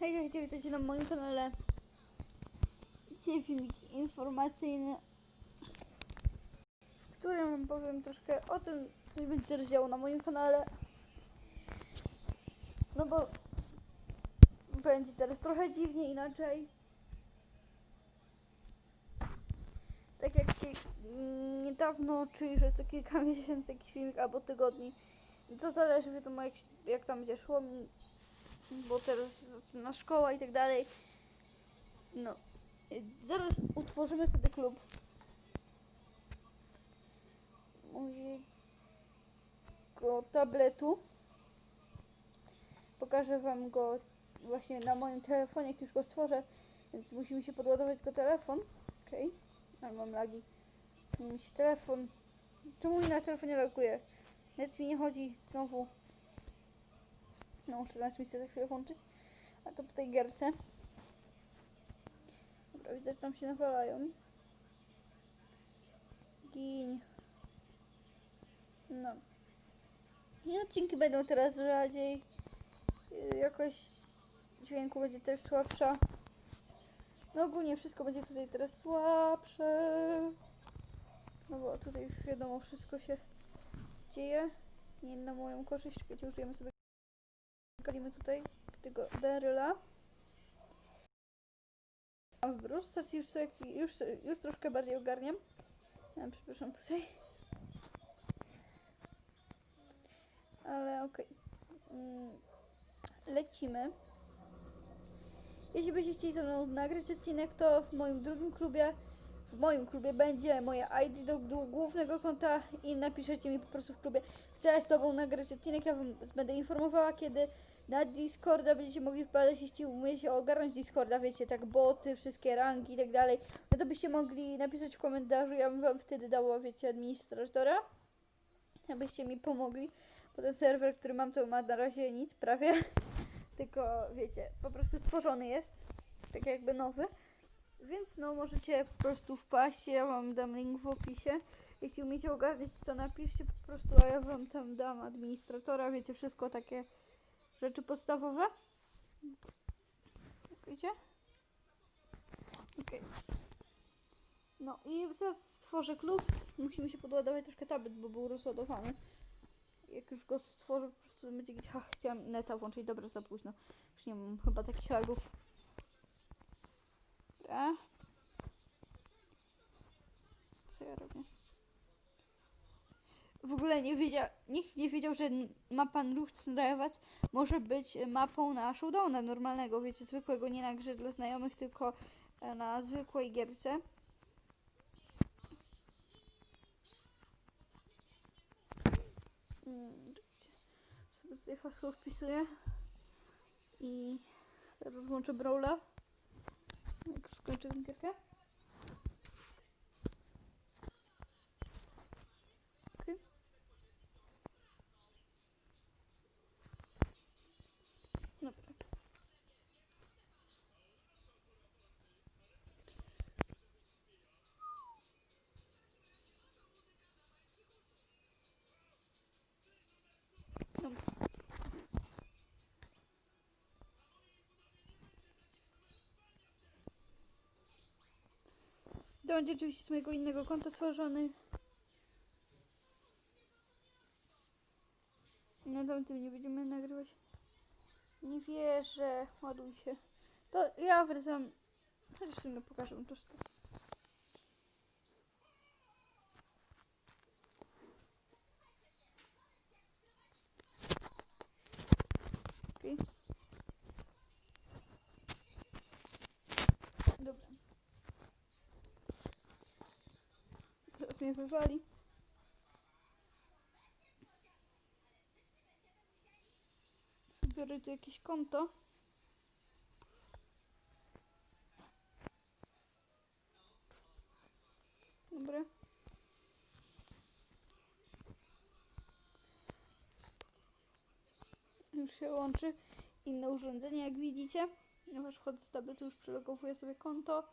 Hej, hej, witajcie na moim kanale. Dzisiaj filmik informacyjny, w którym powiem troszkę o tym, co się będzie teraz działo na moim kanale. No bo będzie teraz trochę dziwnie, inaczej. Tak jak mm, niedawno, czyli że to kilka miesięcy jakiś filmik albo tygodni. To zależy wiadomo jak, jak tam będzie szło bo teraz zaczyna szkoła i tak dalej. No, y, zaraz utworzymy sobie klub. Z mojego tabletu. Pokażę wam go właśnie na moim telefonie, jak już go stworzę, więc musimy się podładować tylko telefon. Okej, okay. ale mam lagi. Mi się telefon. Czemu mi na telefonie laguje? Net mi nie chodzi znowu. No, muszę nas misję za chwilę włączyć. A to po tej gierce. Dobra, widzę, że tam się nawalają. Gin. No. I odcinki będą teraz rzadziej. Yy, Jakość dźwięku będzie też słabsza. No ogólnie wszystko będzie tutaj teraz słabsze. No bo tutaj wiadomo wszystko się dzieje. Nie na moją korzyść, czekajcie, użyjemy sobie Kalimy tutaj tego Daryla. A w Brawl już, sobie, już, już troszkę bardziej ogarniam. Przepraszam tutaj. Ale okej. Mm, Lecimy. Jeśli byście chcieli ze mną nagrać odcinek, to w moim drugim klubie, w moim klubie będzie moje ID do, do głównego konta i napiszecie mi po prostu w klubie, chcę z tobą nagrać odcinek, ja wam będę informowała, kiedy na Discorda będziecie mogli wpadać, jeśli umiecie ogarnąć Discorda, wiecie, tak boty, wszystkie rangi i tak dalej, no to byście mogli napisać w komentarzu, ja bym wam wtedy dała, wiecie, administratora, abyście mi pomogli, bo ten serwer, który mam, to ma na razie nic, prawie, tylko, wiecie, po prostu stworzony jest, tak jakby nowy, więc no, możecie po prostu wpaść, ja wam dam link w opisie, jeśli umiecie ogarniać, to napiszcie po prostu, a ja wam tam dam administratora, wiecie, wszystko takie rzeczy podstawowe. Widzicie? Okej. No i zaraz stworzę klub. Musimy się podładować troszkę tablet, bo był rozładowany. Jak już go stworzę, po prostu będzie gdzieś... Ach, chciałam neta włączyć, dobra, za późno. Już nie mam chyba takich lagów. Dobra. Co ja robię? W ogóle nie wiedział, nikt nie wiedział, że mapa Nuchtrewac może być mapą na showdowna normalnego, wiecie, zwykłego, nie na grze dla znajomych, tylko e, na zwykłej gierce. Mm, sobie tutaj hasło wpisuję i zaraz włączę Brawla, jak skończę tę gierkę. To będzie oczywiście z mojego innego konta stworzony. Na tamtym nie będziemy nagrywać. Nie wierzę. Ładuj się. To ja wracam. W sumie pokażę to wszystko. Okej. Dobra. Teraz mnie wywali. Biorę tu jakieś konto. Dobra. Już się łączy inne urządzenie, jak widzicie. Ponieważ wchodzę z tabletu, już przelogowuję sobie konto.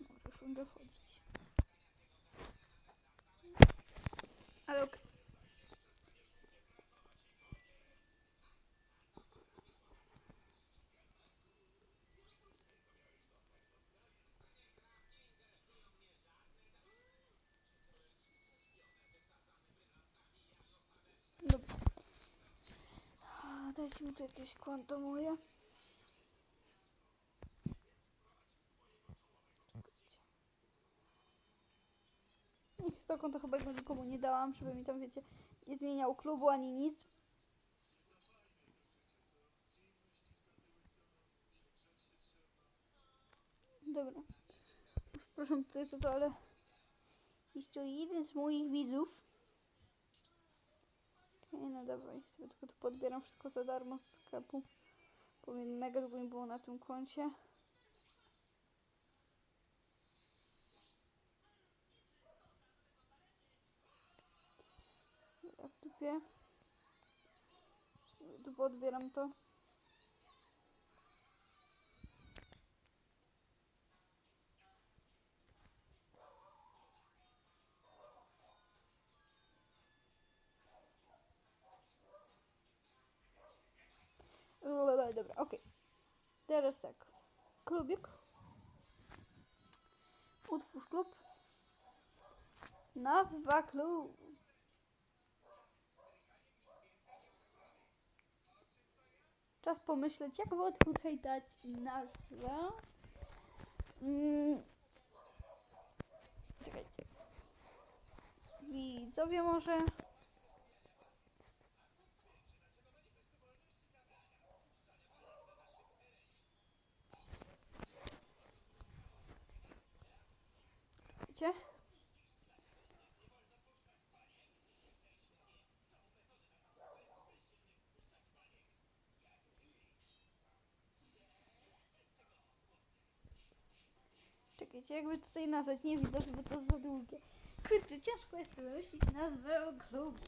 Dobra, już mogę wchodzić. katalog. Dajcie mi tu jakieś konto moje. Z to chyba nikomu nie dałam, żeby mi tam, wiecie, nie zmieniał klubu ani nic. Dobra. Przepraszam tutaj za to, ale jest to jeden z moich widzów. Okej, no ja sobie tylko tu podbieram wszystko za darmo z sklepu. Mnie mega długo nie było na tym koncie. Dobra, w dupie. Sobie Tu podbieram to. Dobra, okej. Teraz tak. Klubik. Utwórz klub. Nazwa klub. Czas pomyśleć, jak by tutaj dać nazwę. Mm. Czekajcie. Widzowie może. Wiecie? Jakby tutaj nazwać, nie widzę, bo to za długie. Kurczę, ciężko jest wymyślić nazwę klubu.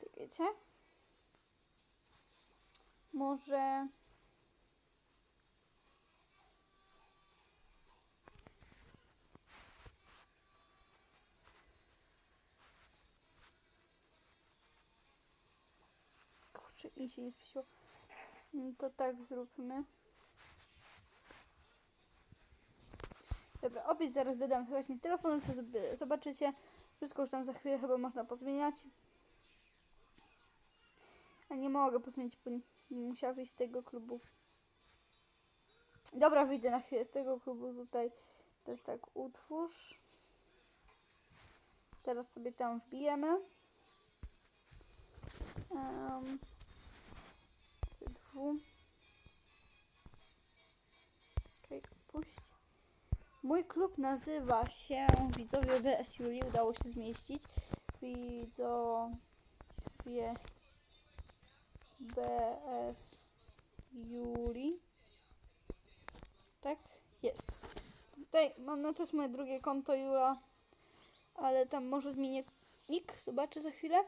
Czekajcie. Może... Kurczę, i się nie spiesiło. No To tak zróbmy. Dobra, opis zaraz dodam właśnie z telefonu, co zobaczycie. Wszystko już tam za chwilę chyba można pozmieniać. A nie mogę pozmienić, bo nie musiała wyjść z tego klubu. Dobra, wyjdę na chwilę z tego klubu tutaj. Też tak utwórz. Teraz sobie tam wbijemy. Um, dwu. Okej, puść. Mój klub nazywa się Widzowie BS Juli. Udało się zmieścić. Widzowie BS Juli. Tak? Jest. Tutaj mam na to jest moje drugie konto Jula. Ale tam może zmienię nick. Zobaczę za chwilę.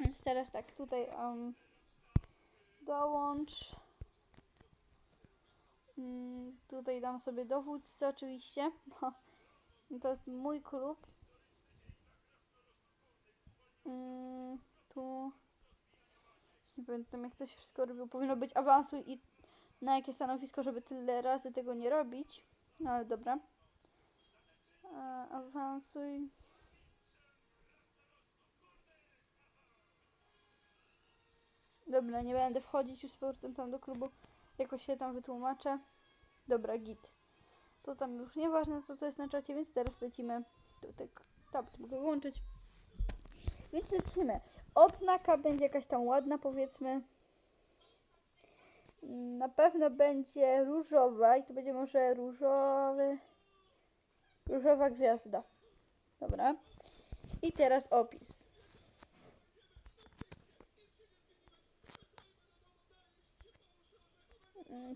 Więc teraz tak, tutaj um, dołącz. Mm, tutaj dam sobie dowódcę oczywiście, bo to jest mój klub. Mm, tu nie pamiętam jak to się wszystko robiło. Powinno być awansuj i na jakie stanowisko, żeby tyle razy tego nie robić. No ale dobra. E, awansuj. Dobra, nie będę wchodzić już z powrotem tam do klubu. Jakoś się tam wytłumaczę. Dobra, git. To tam już nieważne to, co jest na czacie, więc teraz lecimy. Tutaj tab mogę włączyć. Więc lecimy. Odznaka będzie jakaś tam ładna, powiedzmy. Na pewno będzie różowa i to będzie może różowy. Różowa gwiazda. Dobra. I teraz opis.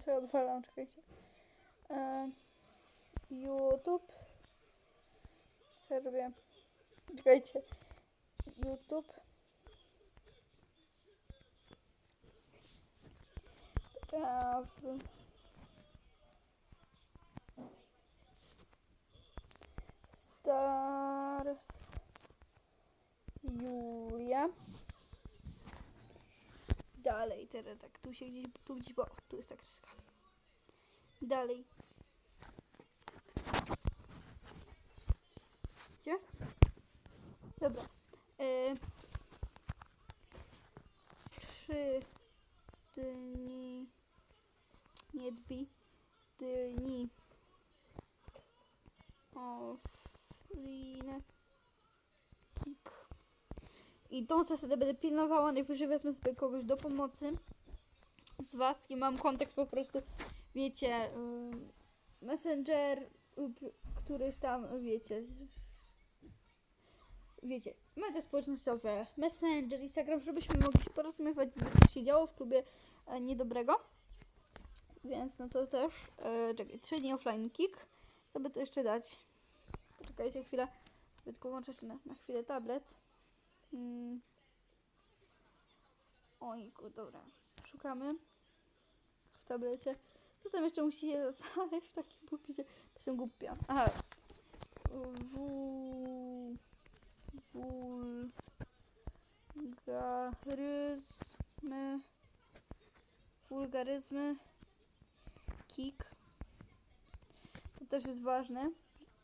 Co ja odwalam, czekajcie. E, YouTube. Co ja robię? Czekajcie. YouTube. Praw. Stars. Julia. Dalej, teraz tak, tu się gdzieś, tu gdzieś, bo tu jest ta kreska. Dalej. Gdzie? dobra. Y, trzy dni, nie dni, dni offline. I tą zasadę będę pilnowała, najwyżej wezmę sobie kogoś do pomocy z was, kim mam kontakt po prostu, wiecie, messenger, y, p- któryś tam, wiecie, z, wiecie, media społecznościowe, messenger, Instagram, żebyśmy mogli się porozmawiać, żeby coś się działo w klubie e, niedobrego. Więc no to też, e, czekaj, 3 dni offline kick, co by tu jeszcze dać? Poczekajcie chwilę, sobie tylko włączę na, na chwilę tablet. Hmm. Ojku, dobra, szukamy w tablecie. Co tam jeszcze musi się znaleźć w takim popisie? Jestem głupia. Aha. W... Wulgaryzmy. Wulgaryzmy. Kik. To też jest ważne.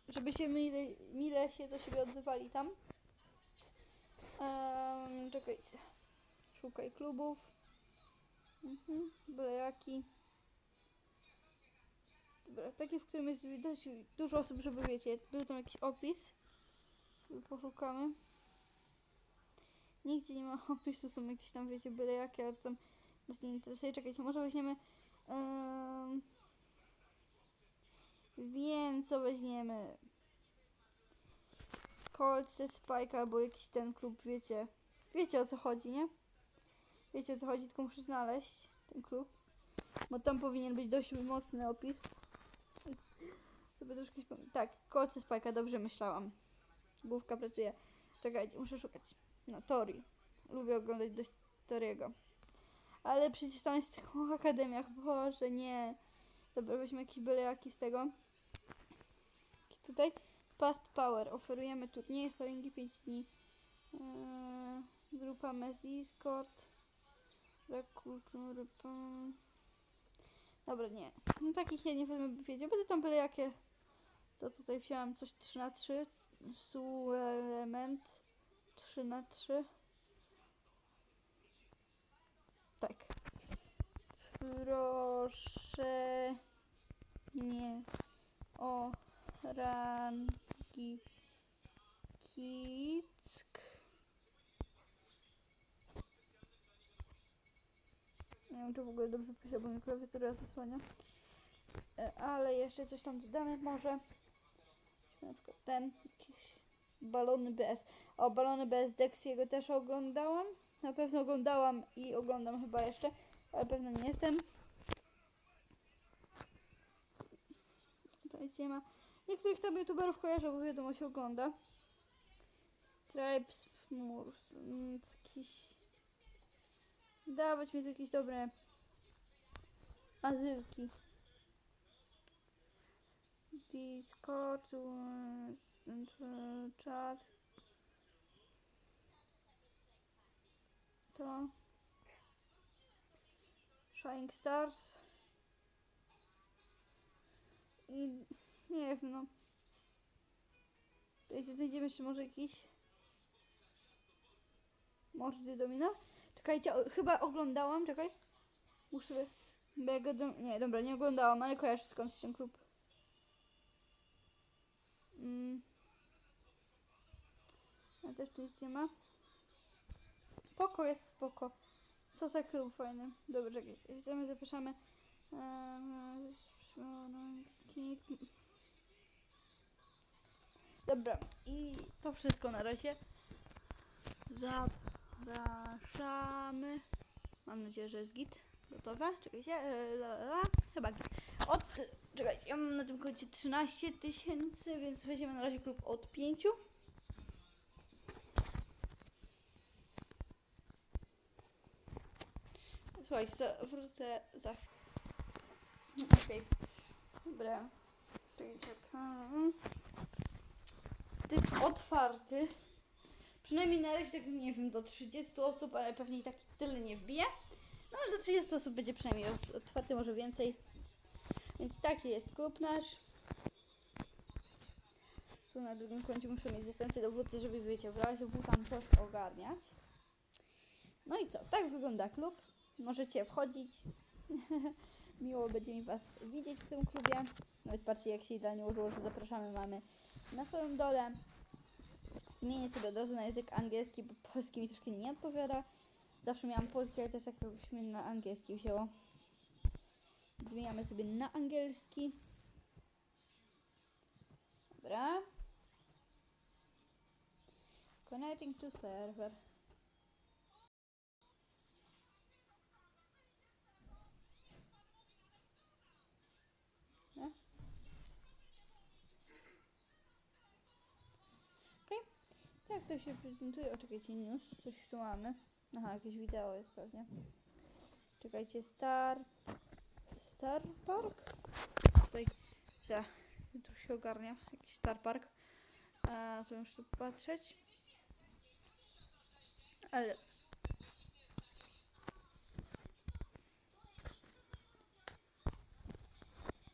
Żeby się mile, mile się do siebie odzywali tam. Um, czekajcie. Szukaj klubów. Mhm. Byle jaki. Dobra, taki, w którym jest dużo osób, żeby wiecie, był tam jakiś opis. Sobie poszukamy. Nigdzie nie ma opisu, są jakieś tam, wiecie, byle jakie, ale tam nas nie interesuje. Czekajcie, może weźmiemy... Um, co weźmiemy? Kolce, Spike albo jakiś ten klub, wiecie. Wiecie o co chodzi, nie? Wiecie o co chodzi, tylko muszę znaleźć ten klub. Bo tam powinien być dość mocny opis. Sobie troszkę śpam- Tak, kolce Spike'a, dobrze myślałam. Główka pracuje. Czekajcie, muszę szukać. No, Tori. Lubię oglądać dość Toriego. Ale przecież tam jest tylko o akademiach. Boże, nie. Dobra, weźmy jakiś byle jaki z tego. Tutaj. Past Power. Oferujemy turnieje, sparingi 5 dni. Eee, grupa MES Discord. Brak kultury. Dobra, nie. No, takich ja nie wezmę, by wiedział. Będę tam byle jakie. Co tutaj wziąłem? Coś 3 na 3 Su element 3 na 3 Tak. Proszę nie o rangi kick. Nie wiem, czy w ogóle dobrze piszę, bo mi klawiatura zasłania. E, Ale jeszcze coś tam dodamy może. Na przykład ten, jakiś balony BS. O, balony BS Dexiego też oglądałam. Na pewno oglądałam i oglądam chyba jeszcze, ale pewno nie jestem. To nic nie ma. Niektórych tam youtuberów kojarzę, bo wiadomo się ogląda. Tribes, mm, jakiś... Dawać mi tu jakieś dobre azylki. Discord, chat. To. Shining Stars. I nie wiem, no. Wiecie, znajdziemy jeszcze może jakiś. Mordy domina? Czekajcie, o, chyba oglądałam, czekaj. Muszę. Mega dom... Nie, dobra, nie oglądałam, ale kojarzę skąd ten klub. Mm. A też tu nic nie ma. Spoko jest spoko. Co za klub fajny. Dobra, czekaj. Chcemy, zapraszamy. Kick. Dobra, i to wszystko na razie. Zapraszamy. Mam nadzieję, że jest git. Gotowe? Czekajcie. e, La, la, la. Chyba git. Od, czekajcie, ja mam na tym koncie 13 tysięcy, więc weźmiemy na razie klub od 5. Słuchajcie, za, wrócę za chwilę. Okej. Dobra. Czekajcie. Otwarty. Przynajmniej na razie tak nie wiem, do 30 osób, ale pewnie i tak tyle nie wbije. No ale do 30 osób będzie przynajmniej ot- otwarty, może więcej. Więc taki jest klub nasz. tu na drugim końcu muszę mieć zastępcę dowódcy, żeby wiecie, w razie tam coś ogarniać. No i co? Tak wygląda klub. Możecie wchodzić. Miło będzie mi Was widzieć w tym klubie. Nawet patrzcie, jak się idealnie ułożyło, że zapraszamy mamy na samym dole. Zmienię sobie od razu na język angielski, bo polski mi troszkę nie odpowiada. Zawsze miałam polski, ale też tak jakoś mnie na angielski wzięło. Zmieniamy sobie na angielski. Dobra. Connecting to server. Tak to się prezentuje. O, czekajcie, news. Coś tu mamy. Aha, jakieś wideo jest pewnie. Czekajcie, Star... Star Park? Tutaj, za, tu się ogarnia. Jakiś Star Park. A, co muszę patrzeć. Ale...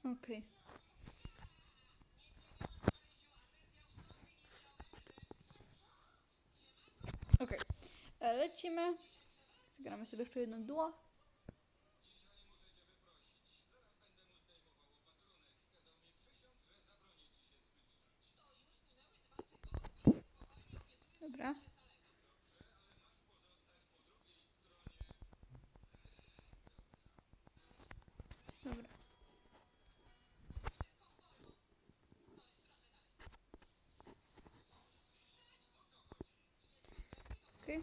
Okej. Okej. E, Lecimy. Zgramy sobie jeszcze jedno duo. Dobra. Okej.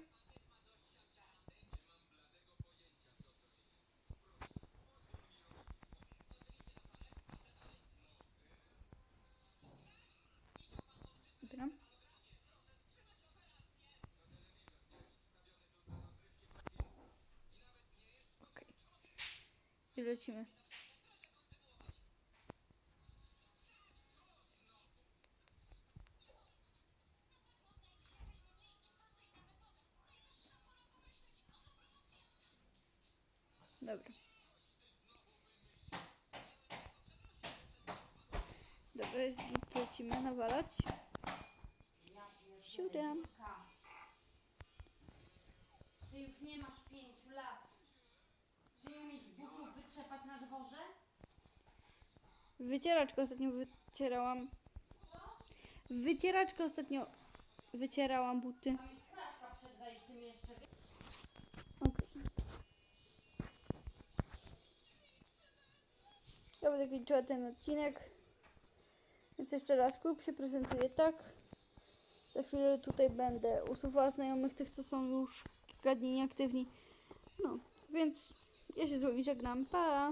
Dobra. Okej. I lecimy. Dobra. Dobra, jest git, lecimy nawalać. Siódem. Ty już nie masz pięciu lat. Ty nie umiesz butów wytrzepać na dworze? Wycieraczkę ostatnio wycierałam. Wycieraczkę ostatnio wycierałam buty. Tam jest kratka przed wejściem jeszcze. Okej. Ja będę kończyła ten odcinek. Więc jeszcze raz klub się prezentuje tak. Za chwilę tutaj będę usuwała znajomych tych, co są już kilka dni nieaktywni. No, więc ja się z wami żegnam. Pa!